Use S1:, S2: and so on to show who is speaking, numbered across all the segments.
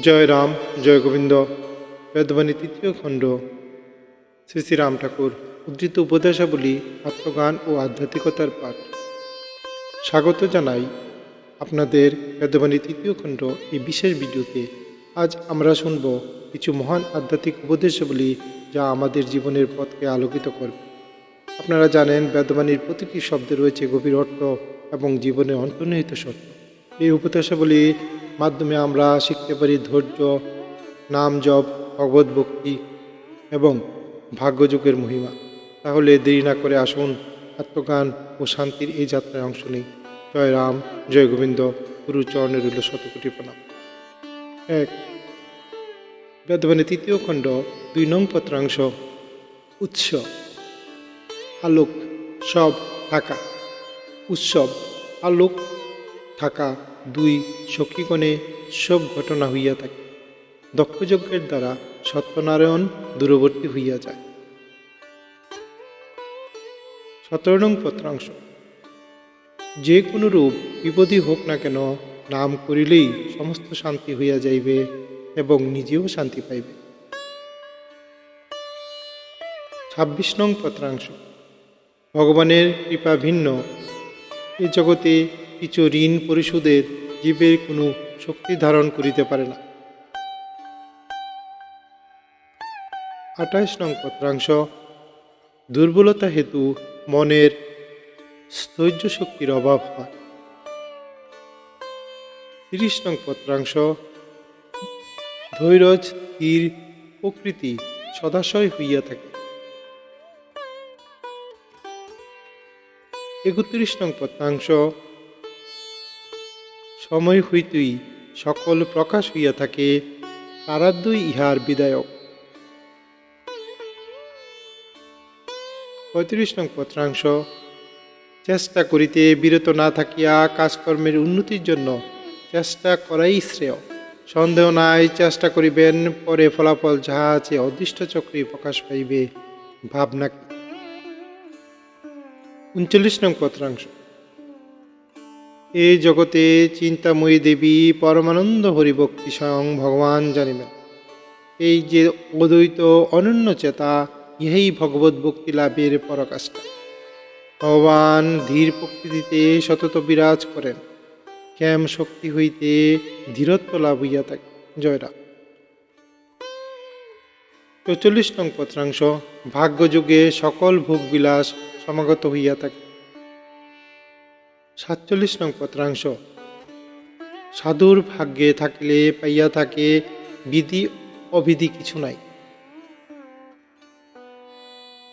S1: জয় রাম, জয় গোবিন্দ। বেদবাণী তৃতীয় খণ্ড। শ্রী শ্রী রাম ঠাকুর, উদ্ধৃত উপদেশাবলী আত্মগান ও আধ্যাত্মিকতার পাঠ। স্বাগত জানাই আপনাদের বেদবাণী তৃতীয় খণ্ড এই বিশেষ ভিডিওতে। আজ আমরা শুনব কিছু মহান আধ্যাত্মিক উপদেশাবলী যা আমাদের জীবনের পথকে আলোকিত করবে। আপনারা জানেন, বেদবাণীর প্রতিটি শব্দে রয়েছে গভীর অর্থ এবং জীবনে অন্তর্নিহিত সত্য। এই উপদেশাবলী মাধ্যমে আমরা শিখতে পারি ধৈর্য, নাম জপ, ভগবত ভক্তি এবং ভাগ্যযুগের মহিমা। তাহলে দেরি না করে আসুন আত্মগান ও শান্তির এই যাত্রায় অংশ নিই। জয় রাম, জয় গোবিন্দ, গুরু চরণে রইল শতকোটি প্রণাম। এক। বেদবাণী তৃতীয় খণ্ড, দুই নং পত্রাংশ, উৎস। আলোক, সব থাকা উৎসব, আলোক থাকা দুই সখীগণে সব ঘটনা হইয়া থাকে। দক্ষযজ্ঞের দ্বারা সত্যনারায়ণ দূরবর্তী হইয়া যায়। সতেরো নং পত্রাংশ। যে কোনো রূপ বিপদই হোক না কেন, নাম করিলেই সমস্ত শান্তি হইয়া যাইবে এবং নিজেও শান্তি পাইবে। ছাব্বিশ নং পত্রাংশ। ভগবানের কৃপা ভিন্ন। এ জগতে কিছু ঋণ পরিশোধের জীবের কোনো শক্তি ধারণ করিতে পারে না। আঠাশ নং পত্রাংশ। দুর্বলতা হেতু মনের স্থৈর্য শক্তির অভাব হয়। তিরিশ নং পত্রাংশ। ধৈরজ স্থির প্রকৃতি সদাশয় হইয়া থাকে। একত্রিশ নং পত্রাংশ। সময় হইতেই সকল প্রকাশ হইয়া থাকে তারাদ্বই ইহার বিদায়ক পঁয়ত্রিশ নং পত্রাংশ। চেষ্টা করিতে বিরত না থাকিয়া কাজকর্মের উন্নতির জন্য চেষ্টা করাই শ্রেয়। সন্দেহ নাই, চেষ্টা করিবেন, পরে ফলাফল যাহা আছে অদৃষ্ট চক্রে প্রকাশ পাইবে, ভাবনা উনচল্লিশ নং পত্রাংশ। এই জগতে চিন্তাময়ী দেবী পরমানন্দ হরিভক্তি স্বয়ং ভগবান জানিবেন। এই যে অদ্বৈত অনন্য চেতা, ইহাই ভগবত ভক্তি লাভের পরাকাষ্ঠা। ভগবান ধীর প্রকৃতিতে সতত বিরাজ করেন। ক্যাম শক্তি হইতে ধীরত্ব লাভ হইয়া থাকে। জয়রাম চৌচল্লিশ নং পত্রাংশ, ভাগ্যযুগে সকল ভোগবিলাস সমাগত হইয়া থাকে। সাতচল্লিশ নং পত্রাংশ। সাধুর ভাগ্যে থাকিলে পাইয়া থাকে বিধি অবিধি কিছু নাই।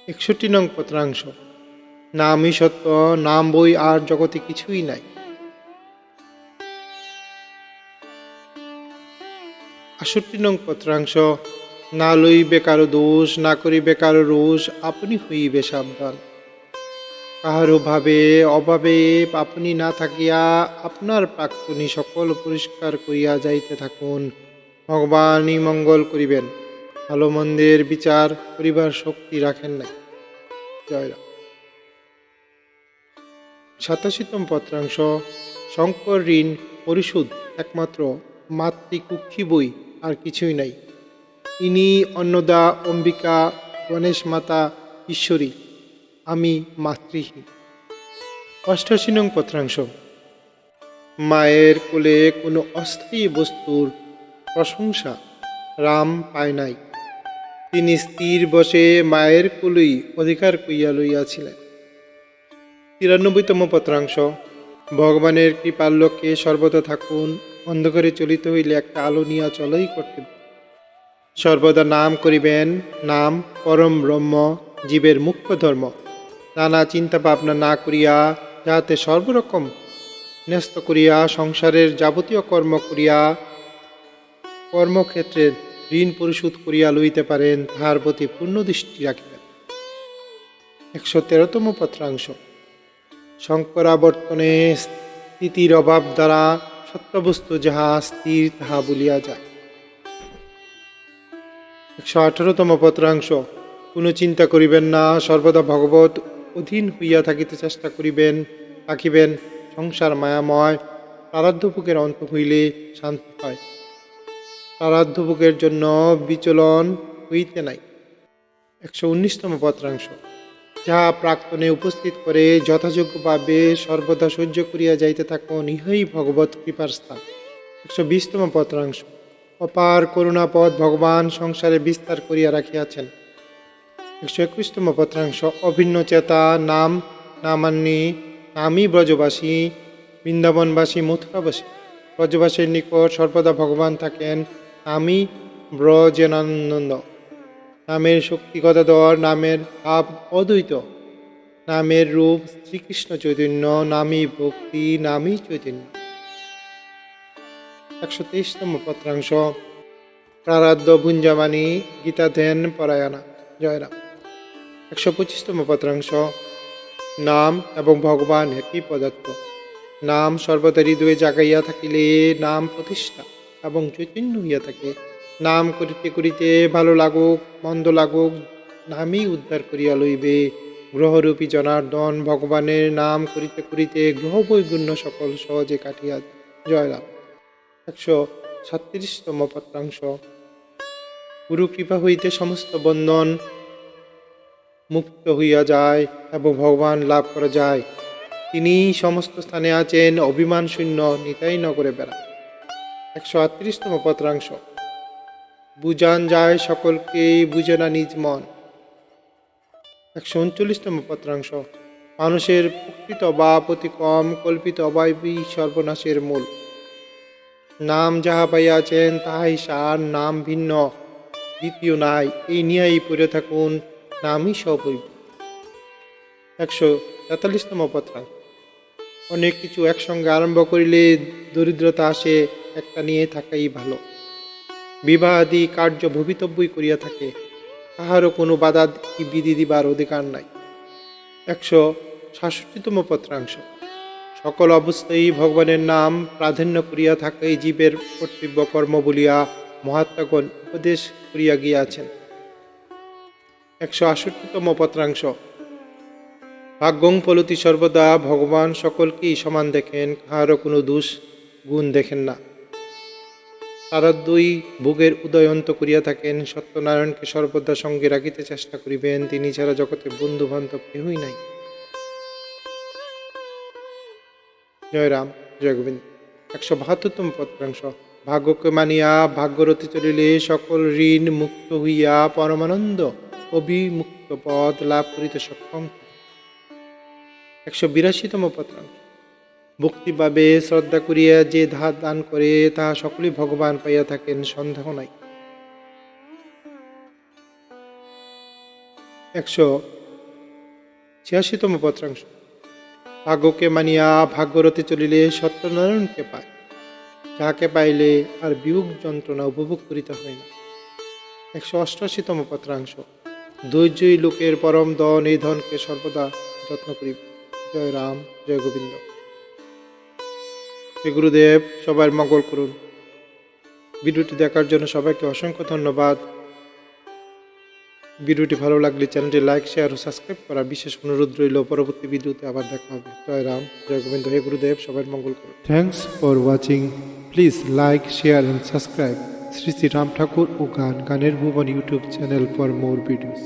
S1: একষট্টি নং পত্রাংশ। নামই সত্য, নাম বই আর জগতে কিছুই নাই। আষট্টি নং পত্রাংশ। না লইবে কারও দোষ, না কারও রোষ, আপনি হইবে সাবধান। কাহারও ভাবে, অভাবে আপনি না থাকিয়া আপনার প্রাক্তনী সকল পরিষ্কার করিয়া যাইতে থাকুন। ভগবানই মঙ্গল করিবেন। ভালো মন্দের বিচার করিবার শক্তি রাখেন নাই। জয়রাম সাতাশিতম পত্রাংশ, শঙ্কর ঋণ, পরিশোধ, একমাত্র মাতৃকুক্ষী বই, আর কিছুই নাই। ইনি অন্নদা অম্বিকা গণেশ মাতা ঈশ্বরী। আমি মাতৃহীন। অষ্টাশী নং পত্রাংশ। মায়ের কোলে কোনো অস্থায়ী বস্তুর প্রশংসা রাম পায় নাই। তিনি স্থির বসে মায়ের কোলই অধিকার কইয়া লইয়াছিলেন। তিরানব্বইতম পত্রাংশ। ভগবানের কৃপার লক্ষ্যে সর্বদা থাকুন, অন্ধকারে চলিত হইলে একটা আলো নিয়া চলাই করতে সর্বদা নাম করিবেন, নাম পরম ব্রহ্ম, জীবের মুখ্য ধর্ম। নানা চিন্তা ভাবনা না করিয়া যাহাতে সর্বরকম ন্যস্ত করিয়া সংসারের যাবতীয় কর্ম করিয়া কর্মক্ষেত্রে ঋণ পরিশোধ করিয়া লইতে পারেন, তাহার প্রতি পূর্ণ দৃষ্টি রাখিবেন। একশো তেরোতম পত্রাংশ। শঙ্করাবর্তনে স্থিতির অভাব দ্বারা সত্যবস্তু যাহা স্থির, তাহা বলিয়া যায়। একশো আঠারোতম পত্রাংশ। কোনো চিন্তা করিবেন না, সর্বদা ভগবত অধীন হইয়া থাকিতে চেষ্টা করিবেন রাখিবেন সংসার মায়াময় প্রারাধ্যভোগের অন্ত হইলে শান্তি হয় প্রারাধ্যভোগের জন্য বিচলন হইতে নাই। একশো উনিশতম পত্রাংশ। যাহা প্রাক্তনে উপস্থিত করে যথাযোগ্যভাবে সর্বদা সহ্য করিয়া যাইতে থাকুন, ইহাই ভগবত কৃপার স্থান। একশো বিশতম পত্রাংশ। অপার করুণাপদ ভগবান সংসারে বিস্তার করিয়া রাখিয়াছেন। একশো একুশতম পত্রাংশ অভিন্ন চেতা নাম নামান্নি নামই ব্রজবাসী, বৃন্দাবনবাসী, মথুরাবাসী। ব্রজবাসীর নিকট সর্বদা ভগবান থাকেন আমি ব্রজেনানন্দ। নামের শক্তি গদাধর নামের ভাব অদ্বৈত। নামের রূপ শ্রীকৃষ্ণ চৈতন্য, নামই ভক্তি, নামই চৈতন্য। একশো তেইশতম পত্রাংশ। প্রারাধ্য ভুঞ্জামানি গীতা ধ্যান পরায়ণা জয়রাম একশো পঁচিশতম পত্রাংশ। নাম এবং ভগবান একই পদার্থ নাম সর্বদা হৃদয়ে জাগাইয়া থাকিলে নাম প্রতিষ্ঠা এবং চৈতন্য হইয়া থাকে। নাম করিতে করিতে ভালো লাগুক, মন্দ লাগুক, নামই উদ্ধার করিয়া লইবে। গ্রহরূপী জনার্দন ভগবানের নাম করিতে করিতে গ্রহ বৈগুণ্য সকল সহজে কাটিয়া জয়লাভ। একশো সাতত্রিশতম পত্রাংশ। গুরু কৃপা হইতে সমস্ত বন্ধন মুক্ত হইয়া যায় এবং ভগবান লাভ করা যায়। তিনি সমস্ত স্থানে আছেন, অভিমান শূন্য, নিতাই নগরে বেড়ান একশো আটত্রিশতম পত্রাংশ। বুঝান যায় সকলকে, বুঝে না নিজ মন। একশো উনচল্লিশতম পত্রাংশ। মানুষের প্রকৃত বা কম, কল্পিত অভাবই সর্বনাশের মূল। নাম যাহা পাইয়াছেন, তাহাই সার, নাম ভিন্ন। দ্বিতীয় নাই, এই নিয়েই পড়ে থাকুন। নামই সব হইব একশো তেতাল্লিশতম পত্রাংশ অনেক কিছু একসঙ্গে আরম্ভ করিলে দরিদ্রতা আসে একটা নিয়ে থাকাই ভালো। বিবাহ আদি কার্য ভবিতব্যই করিয়া থাকে, তাহারও কোনো বাধা বিধি দিবার অধিকার নাই। একশো সাতষট্টিতম পত্রাংশ। সকল অবস্থায় ভগবানের নাম প্রাধান্য করিয়া থাকাই জীবের কর্তব্য কর্ম বলিয়া মহাত্মাগণ উপদেশ করিয়া গিয়াছেন। একশো আষট্টিতম পত্রাংশ। ভাগ্যং ফলতি সর্বদা ভগবান সকলকেই সমান দেখেন, কাহারও কোনো দোষ, গুণ দেখেন না। তারা দুই ভোগের উদয়ন্ত করিয়া থাকেন, সত্যনারায়ণকে সর্বদা সঙ্গে রাখিতে চেষ্টা করিবেন, তিনি ছাড়া জগতে বন্ধু বান্ধব কেহই নাই। জয় রাম, জয় গোবিন্দ। একশো বাহাত্তরতম পত্রাংশ। ভাগ্যকে মানিয়া ভাগ্যরতি চলিলে সকল ঋণ মুক্ত হইয়া পরমানন্দ অবিমুক্ত পদ লাভ করিতে সক্ষম একশো বিরাশিতম পত্রাংশ ভক্তিভাবে শ্রদ্ধা করিয়া যে ধার দান করে, তাহা সকলেই ভগবান পাইয়া থাকেন, সন্দেহ নাই। একশো ছিয়াশিতম পত্রাংশ। ভাগ্যকে মানিয়া ভাগ্যরতে চলিলে সত্যনারায়ণকে পায়। যাহাকে পাইলে আর বিয়োগ যন্ত্রণা উপভোগ করিতে হয় না। একশো অষ্টআশিতম পত্রাংশ। ধৈর্যই লোকের পরম ধন এই ধনকে সর্বদা যত্ন করিব জয় রাম, জয় গোবিন্দ। হে গুরুদেব সবার মঙ্গল করুন। ভিডিওটি দেখার জন্য সবাইকে অসংখ্য ধন্যবাদ। ভিডিওটি ভালো লাগলে চ্যানেলটি লাইক, শেয়ার ও সাবস্ক্রাইব করা বিশেষ অনুরোধ রইল। পরবর্তী ভিডিওতে আবার দেখা হবে। জয় রাম, জয় গোবিন্দ। হে গুরুদেব সবার মঙ্গল করুন। Thanks for watching please like share and subscribe Shri Shri Ram Thakur ও গান গানের ভুবন YouTube channel for more videos